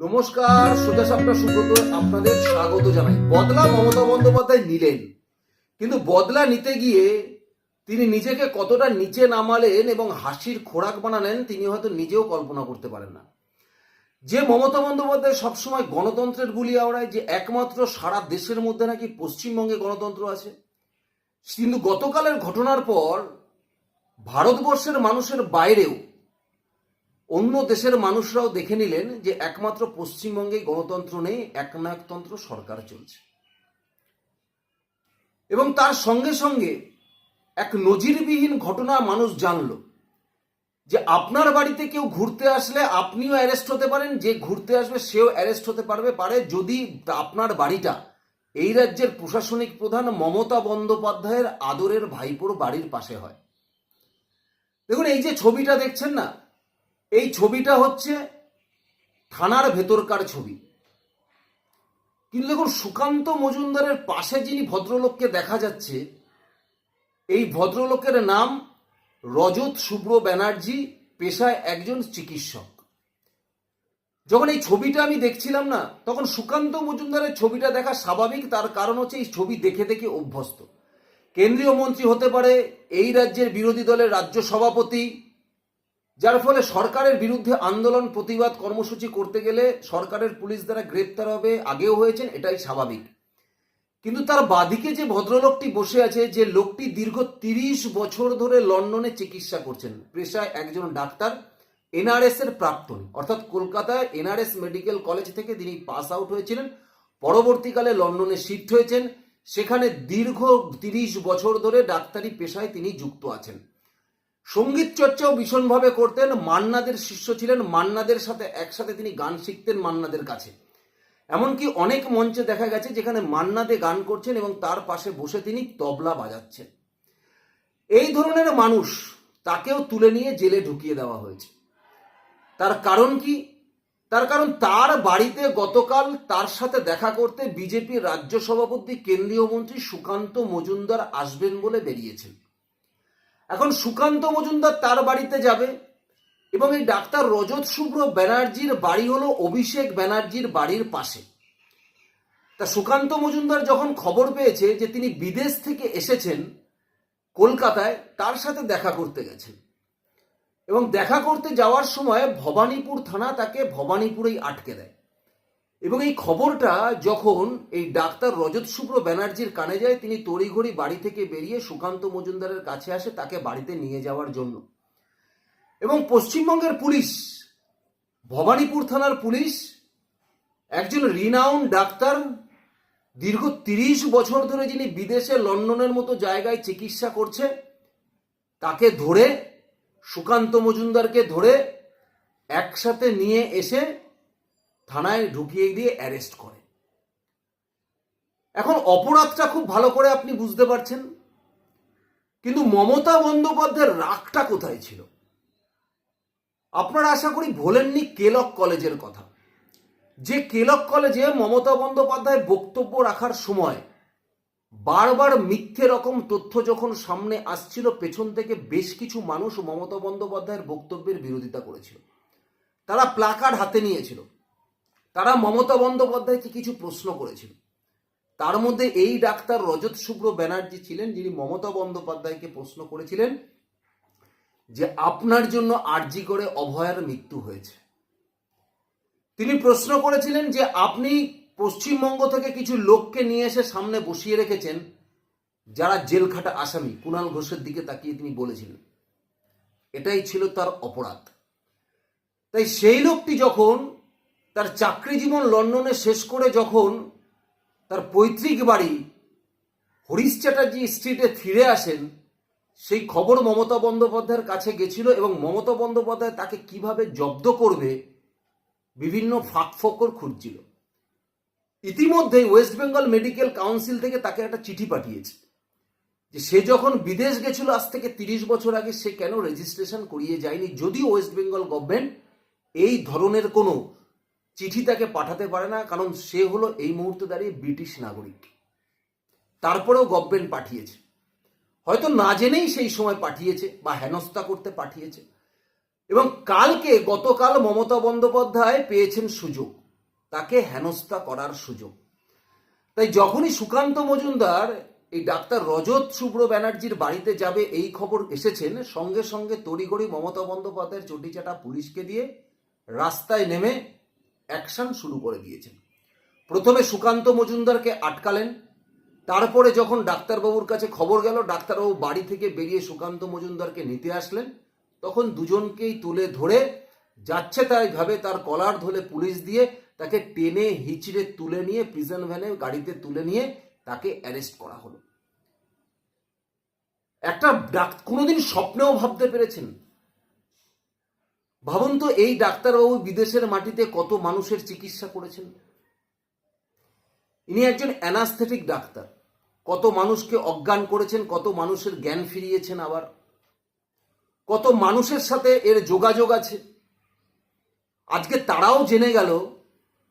নমস্কার সোজা সাপটা সুব্রত, আপনাদের স্বাগত জানাই। বদলা মমতা বন্দ্যোপাধ্যায় নিলেন। কিন্তু বদলা নিতে গিয়ে তিনি নিজেকে কতটা নিচে নামালেন এবং হাসির খোরাক বানালেন, তিনি হয়তো নিজেও কল্পনা করতে পারেন না। যে মমতা বন্দ্যোপাধ্যায় সবসময় গণতন্ত্রের গুলি আওড়ায়, যে একমাত্র সারা দেশের মধ্যে নাকি পশ্চিমবঙ্গে গণতন্ত্র আছে, কিন্তু গতকালের ঘটনার পর ভারতবর্ষের মানুষের বাইরেও অন্য দেশের মানুষরাও দেখে নিলেন যে একমাত্র পশ্চিমবঙ্গে গণতন্ত্র নেই, একনায়কতন্ত্র সরকার চলছে। এবং তার সঙ্গে সঙ্গে এক নজিরবিহীন ঘটনা মানুষ জানল যে আপনার বাড়িতে কেউ ঘুরতে আসলে আপনিও অ্যারেস্ট হতে পারেন, যে ঘুরতে আসবে সেও অ্যারেস্ট হতে পারবে, পারে যদি আপনার বাড়িটা এই রাজ্যের প্রশাসনিক প্রধান মমতা বন্দ্যোপাধ্যায়ের আদরের ভাইপোর বাড়ির পাশে হয়। দেখুন, এই যে ছবিটা দেখছেন না এই ছবিটা হচ্ছে থানার ভেতরকার ছবি। কিন্তু দেখুন, সুকান্ত মজুমদারের পাশে যিনি ভদ্রলোককে দেখা যাচ্ছে, এই ভদ্রলোকের নাম রজত শুভ্র ব্যানার্জি, পেশায় একজন চিকিৎসক। যখন এই ছবিটা আমি দেখছিলাম না, তখন সুকান্ত মজুমদারের ছবিটা দেখা স্বাভাবিক, তার কারণ হচ্ছে এই ছবি দেখে দেখে অভ্যস্ত। কেন্দ্রীয় মন্ত্রী হতে পারে, এই রাজ্যের বিরোধী দলের রাজ্য সভাপতি যার ফলে সরকারের বিরুদ্ধে আন্দোলন প্রতিবাদ কর্মসূচি করতে গেলে সরকারের পুলিশ দ্বারা গ্রেপ্তার হবে, আগেও হয়েছেন, এটাই স্বাভাবিক। কিন্তু তার বাদিকে যে ভদ্রলোকটি বসে আছে, যে লোকটি দীর্ঘ তিরিশ বছর ধরে লন্ডনে চিকিৎসা করছেন, পেশায় একজন ডাক্তার এনআরএস এর প্রাক্তন। অর্থাৎ কলকাতায় এনআরএস মেডিকেল কলেজ থেকে তিনি পাস আউট হয়েছিলেন, পরবর্তীকালে লন্ডনে শিফট হয়েছেন, সেখানে দীর্ঘ তিরিশ বছর ধরে ডাক্তারি পেশায় তিনি যুক্ত আছেন। সংগীত চর্চাও ভীষণভাবে করতেন। মান্নাদের শিষ্য ছিলেন। মান্নাদের সাথে একসাথে তিনি গান শিখতেন মান্নাদের কাছে। এমনকি অনেক মঞ্চে দেখা গেছে যেখানে মান্নাদে গান করছেন এবং তার পাশে বসে তিনি তবলা বাজাচ্ছেন। এই ধরনের মানুষ তাকেও তুলে নিয়ে জেলে ঢুকিয়ে দেওয়া হয়েছে। তার কারণ কি? তার কারণ তার বাড়িতে গতকাল তার সাথে দেখা করতে বিজেপির রাজ্য সভাপতি, কেন্দ্রীয় মন্ত্রী সুকান্ত মজুমদার আসবেন বলে বেরিয়েছেন। এখন সুকান্ত মজুমদার তার বাড়িতে যাবে এবং এই ডাক্তার রজত শুভ্র ব্যানার্জির বাড়ি হলো অভিষেক ব্যানার্জির বাড়ির পাশে। তা সুকান্ত মজুমদার যখন খবর পেয়েছে যে তিনি বিদেশ থেকে এসেছেন কলকাতায়, তার সাথে দেখা করতে গেছেন। এবং দেখা করতে যাওয়ার সময় ভবানীপুর থানা তাকে ভবানীপুরেই আটকে দেয়। এবং এই খবরটা যখন এই ডাক্তার রজত শুভ্র ব্যানার্জির কানে যায়, তিনি তড়িঘড়ি বাড়ি থেকে বেরিয়ে সুকান্ত মজুমদারের কাছে আসে তাকে বাড়িতে নিয়ে যাওয়ার জন্য। এবং পশ্চিমবঙ্গের পুলিশ, ভবানীপুর থানার পুলিশ, একজন রিনাউন ডাক্তার, দীর্ঘ তিরিশ বছর ধরে যিনি বিদেশে লন্ডনের মতো জায়গায় চিকিৎসা করছে, তাকে ধরে, সুকান্ত মজুমদারকে ধরে একসাথে নিয়ে এসে থানায় ঢুকিয়ে দিয়ে অ্যারেস্ট করে। এখন অপরাধটা খুব ভালো করে আপনি বুঝতে পারছেন, কিন্তু মমতা বন্দ্যোপাধ্যায়ের রাগটা কোথায় ছিল? আপনারা আশা করি ভোলেননি কেলক কলেজের কথা। যে কেলক কলেজে মমতা বন্দ্যোপাধ্যায় বক্তব্য রাখার সময় বারবার মিথ্যে রকম তথ্য যখন সামনে আসছিল, পেছন থেকে বেশ কিছু মানুষ মমতা বন্দ্যোপাধ্যায়ের বক্তব্যের বিরোধিতা করেছিল। তারা প্লাকার্ড হাতে নিয়েছিল। তারা মমতা বন্দ্যোপাধ্যায়কে কিছু প্রশ্ন করেছিল। তার মধ্যে এই ডাক্তার রজত শুভ্র ব্যানার্জি ছিলেন, যিনি মমতা বন্দ্যোপাধ্যায়কে প্রশ্ন করেছিলেন যে, আপনার জন্য আর্জি করে অভয়ার মৃত্যু হয়েছে। তিনি প্রশ্ন করেছিলেন যে, আপনি পশ্চিমবঙ্গ থেকে কিছু লোককে নিয়ে এসে সামনে বসিয়ে রেখেছেন, যারা জেলখাটা আসামি কুণাল ঘোষের দিকে তাকিয়ে তিনি বলেছিলেন। এটাই ছিল তার অপরাধ। তাই সেই লোকটি যখন তার চাকরি জীবন লন্ডনে শেষ করে যখন তার পৈতৃক বাড়ি হরিশ চ্যাটার্জি স্ট্রিটে ফিরে আসেন, সেই খবর মমতা বন্দ্যোপাধ্যায়ের কাছে গেছিল এবং মমতা বন্দ্যোপাধ্যায় তাকে কীভাবে জব্দ করবে বিভিন্ন ফাঁক ফকর খুঁজছিল। ইতিমধ্যে ওয়েস্ট বেঙ্গল মেডিকেল কাউন্সিল থেকে তাকে একটা চিঠি পাঠিয়েছে যে সে যখন বিদেশ গেছিল, আজ থেকে তিরিশ বছর আগে সে কেন রেজিস্ট্রেশন করিয়ে যায়নি? যদিও ওয়েস্ট বেঙ্গল গভর্নমেন্ট এই ধরনের কোনো চিঠি তাকে পাঠাতে পারে না, কারণ সে হলো এই মুহূর্তে দাঁড়িয়ে ব্রিটিশ নাগরিক। তারপরেও গভর্নমেন্ট পাঠিয়েছে। হয়তো না জেনেই সেই সময় পাঠিয়েছে বা হেনস্থা করতে পাঠিয়েছে। এবং কালকে গতকাল মমতা বন্দ্যোপাধ্যায় পেয়েছেন সুযোগ। তাকে হেনস্থা করার সুযোগ। তাই যখনই সুকান্ত মজুমদার, এই ডাক্তার রজত শুভ্র ব্যানার্জির বাড়িতে যাবে এই খবর এসেছেন, সঙ্গে সঙ্গে তড়িগড়ি মমতা বন্দ্যোপাধ্যায়ের চটিচাটা পুলিশকে দিয়ে রাস্তায় নেমে অ্যাকশন শুরু করে দিয়েছেন। প্রথমে সুকান্ত মজুমদারকে আটকালেন, তারপরে যখন ডাক্তারবাবুর কাছে খবর গেল, ডাক্তারবাবু বাড়ি থেকে বেরিয়ে সুকান্ত মজুমদারকে নিতে আসলেন, তখন দুজনকেই তুলে ধরে যাচ্ছে তাই ভাবে তার কলার ধরে পুলিশ দিয়ে তাকে টেনে হিচড়ে তুলে নিয়ে প্রিজন ভ্যানে গাড়িতে তুলে নিয়ে তাকে অ্যারেস্ট করা হলো। একটা কোনোদিন স্বপ্নেও ভাবতে পেরেছেন ভাবুন তো, এই ডাক্তারবাবু বিদেশের মাটিতে কত মানুষের চিকিৎসা করেছেন? ইনি একজন অ্যানাস্থেটিক ডাক্তার। কত মানুষকে অজ্ঞান করেছেন, কত মানুষের জ্ঞান ফিরিয়েছেন আবার। কত মানুষের সাথে এর যোগাযোগ আছে। আজকে তারাও জেনে গেল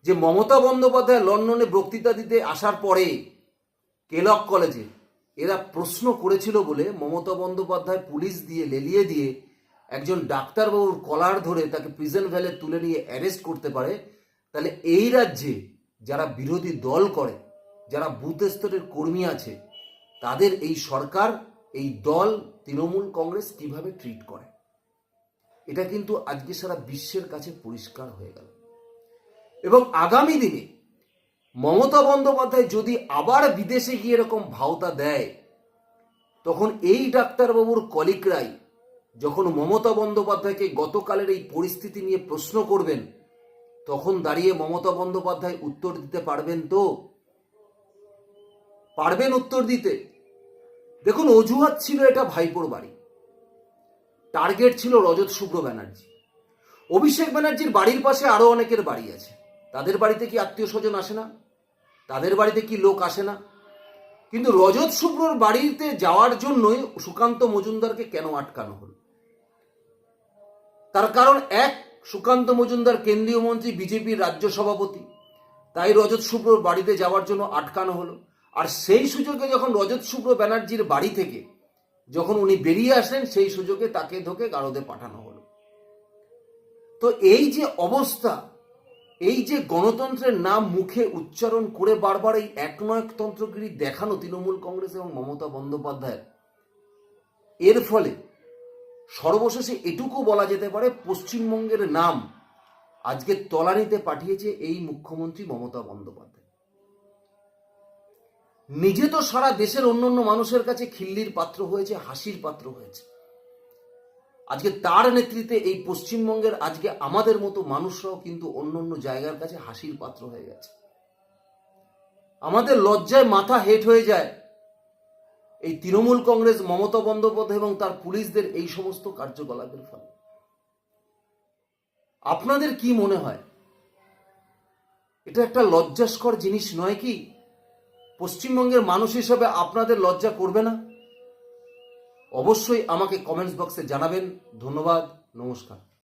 যে মমতা বন্দ্যোপাধ্যায় লন্ডনে বক্তৃতা দিতে আসার পরে কেলক কলেজে এরা প্রশ্ন করেছিল বলে মমতা বন্দ্যোপাধ্যায় পুলিশ দিয়ে লেলিয়ে দিয়ে একজন ডাক্তারবাবুর কলার ধরে তাকে প্রিজন ভ্যালে তুলে নিয়ে অ্যারেস্ট করতে পারে, তাহলে এই রাজ্যে যারা বিরোধী দল করে, যারা বুথ স্তরের কর্মী আছে, তাদের এই সরকার, এই দল, তৃণমূল কংগ্রেস কীভাবে ট্রিট করে? এটা কিন্তু আজকে সারা বিশ্বের কাছে পরিষ্কার হয়ে গেল। এবং আগামী দিনে মমতা বন্দ্যোপাধ্যায় যদি আবার বিদেশে গিয়ে এরকম ভাওতা দেয়, তখন এই ডাক্তারবাবুর কলিকরাই যখন মমতা বন্দ্যোপাধ্যায়কে গতকালের এই পরিস্থিতি নিয়ে প্রশ্ন করবেন, তখন দাঁড়িয়ে মমতা বন্দ্যোপাধ্যায় উত্তর দিতে পারবেন তো? পারবেন উত্তর দিতে? দেখুন, অজুহাত ছিল এটা ভাইপোর বাড়ি। টার্গেট ছিল রজত শুভ্র ব্যানার্জি। অভিষেক ব্যানার্জির বাড়ির পাশে আরও অনেকের বাড়ি আছে। তাদের বাড়িতে কি আত্মীয় স্বজন আসে না? তাদের বাড়িতে কি লোক আসে না? কিন্তু রজত শুভ্রর বাড়িতে যাওয়ার জন্যই সুকান্ত মজুমদারকে কেন আটকানো হলো? তার কারণ এক, সুকান্ত মজুমদার কেন্দ্রীয় মন্ত্রী, বিজেপির রাজ্য সভাপতি। তাই রজত শুভ্রর বাড়িতে যাওয়ার জন্য আটকানো হলো। আর সেই সুযোগে যখন রজত শুভ্র ব্যানার্জির বাড়ি থেকে যখন উনি বেরিয়ে আসলেন সেই সুযোগে তাকে ধোকে গারদে পাঠানো হলো। তো এই যে অবস্থা, এই যে গণতন্ত্রের নাম মুখে উচ্চারণ করে বারবার এই এক একনয়কতন্ত্রগিরি দেখানো তৃণমূল কংগ্রেস এবং মমতা বন্দ্যোপাধ্যায়ের, এর ফলে সর্বশেষে এটুকু বলা যেতে পারে পশ্চিমবঙ্গের নাম আজকে তলানিতে পাঠিয়েছে এই মুখ্যমন্ত্রী মমতা বন্দ্যোপাধ্যায়। নিজে তো সারা দেশের অন্যান্য মানুষের কাছে খিল্লির পাত্র হয়েছে, হাসির পাত্র হয়েছে। আজকে তার নেতৃত্বে এই পশ্চিমবঙ্গের আজকে আমাদের মতো মানুষরাও কিন্তু অন্য অন্য জায়গার কাছে হাসির পাত্র হয়ে গেছে। আমাদের লজ্জায় মাথা হেট হয়ে যায়। এই তৃণমূল কংগ্রেস, মমতা বন্দ্যোপাধ্যায় এবং তার পুলিশদের এই সমস্ত কার্যকলাপের ফলে। আপনাদের কি মনে হয়? এটা একটা লজ্জাস্কর জিনিস নয় কি? পশ্চিমবঙ্গের মানুষ হিসাবে আপনাদের লজ্জা করবে না? অবশ্যই আমাকে কমেন্টস বক্সে জানাবেন। ধন্যবাদ, নমস্কার।